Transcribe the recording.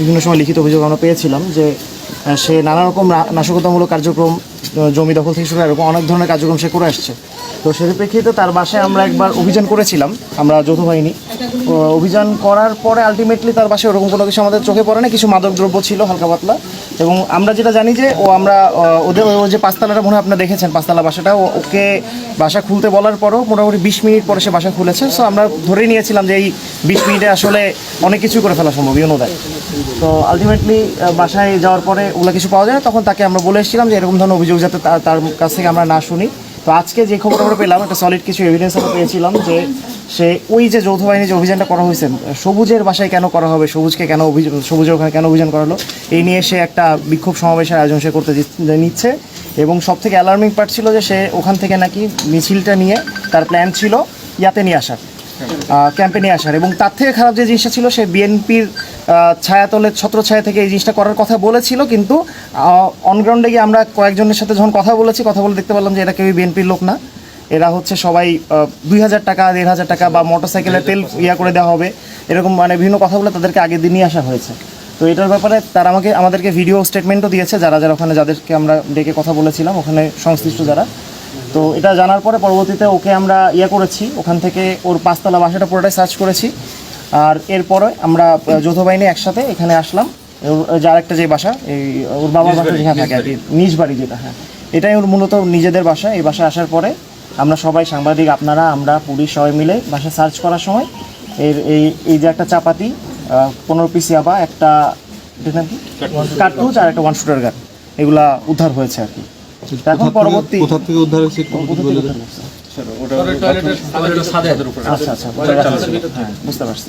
বিভিন্ন সময় লিখিত অভিযোগ আমরা পেয়েছিলাম যে সে নানা রকম নাশকতামূলক কার্যক্রম জমি দখল থেকে শুরু এরকম অনেক ধরনের কার্যক্রম সে করে আসছে। তো সেই প্রেক্ষিতে তার বাসায় আমরা একবার অভিযান করেছিলাম, আমরা যৌথ বাহিনী। অভিযান করার পরে আলটিমেটলি তার বাসায় ওরকম কোনো কিছু আমাদের চোখে পড়ে না, কিছু মাদক দ্রব্য ছিল হালকা পাতলা। এবং আমরা যেটা জানি যে ও আমরা ওদের, ও যে পাঁচতলাটা মনে হয় আপনারা দেখেছেন, পাঁচতলা বাসাটা ওকে বাসা খুলতে বলার পরও মোটামুটি বিশ মিনিট পরে সে বাসা খুলেছে। সো আমরা ধরে নিয়েছিলাম যে এই বিশ মিনিটে আসলে অনেক কিছু করে ফেলা সম্ভব ইউনো দেয় তো আলটিমেটলি বাসায় যাওয়ার পরে ওগুলো কিছু পাওয়া যায় তখন তাকে আমরা বলে এসেছিলাম যে এরকম ধরনের অভিযোগ যাতে তার কাছ থেকে আমরা না শুনি। তো আজকে যে খবর আমরা পেলাম, একটা সলিড কিছু এভিডেন্স আমরা পেয়েছিলাম যে সে ওই যে যৌথ বাহিনী যে অভিযানটা করা হয়েছে, সবুজের বাসায় কেন করা হবে, সবুজকে কেন সবুজের ওখানে কেন অভিযান করালো, এই নিয়ে সে একটা বিক্ষোভ সমাবেশের আয়োজন সে করতে নিচ্ছে। এবং সব থেকে অ্যালার্মিং পার্ট ছিল যে সে ওখান থেকে নাকি মিছিলটা নিয়ে তার প্ল্যান ছিল ইয়াতে নিয়ে আসার ক্যাম্পে নিয়ে আসার। এবং তার থেকে খারাপ যে জিনিসটা ছিল, সে বিএনপির ছায়াতলের ছত্র ছায়া থেকে এই জিনিসটা করার কথা বলেছিল, কিন্তু অনগ্রাউন্ডে গিয়ে আমরা কয়েকজনের সাথে যখন কথা বলেছি, কথা বলে দেখতে পারলাম যে এটা কেউই বিএনপির লোক না। এরা হচ্ছে সবাই দুই হাজার টাকা, দেড় হাজার টাকা বা মোটর সাইকেলের তেল ইয়া করে দেওয়া হবে। এরকম মানে বিভিন্ন কথা বলে তাদেরকে আগের দিন নিয়ে আসা হয়েছে। তো এটার ব্যাপারে তারা আমাকে, আমাদেরকে ভিডিও স্টেটমেন্টও দিয়েছে, যারা যারা ওখানে যাদেরকে আমরা ডেকে কথা বলেছিলাম, ওখানে সংশ্লিষ্ট যারা। তো এটা জানার পরে পরবর্তীতে ওকে আমরা ইয়ে করেছি, ওখান থেকে ওর পাঁচতলা বাসাটা পুরোটাই সার্চ করেছি। আর এরপরে আমরা যৌথ বাহিনী একসাথে এখানে আসলাম। যার একটা যে বাসা এই ওর বাবার বাসা যেখানে থাকে আর কি নিজ বাড়ি যেটা হ্যাঁ। এটাই ওর মূলত নিজেদের বাসা। এই বাসায় আসার পরে আমরা সবাই সাংবাদিক আপনারা আমরা পুলিশ সবাই মিলে বাসা সার্চ করার সময় এর এই এই যে একটা চাপাতি পনেরো পিস ইয়াবা একটা কার্টুজ আর একটা ওয়ান শুটার গান এগুলা উদ্ধার হয়েছে আর কি। এখন পরবর্তী কোথা থেকে উদ্ধার হয়েছে কোথা থেকে উদ্ধার হয়েছে? আচ্ছা আচ্ছা হ্যাঁ বুঝতে পারছি।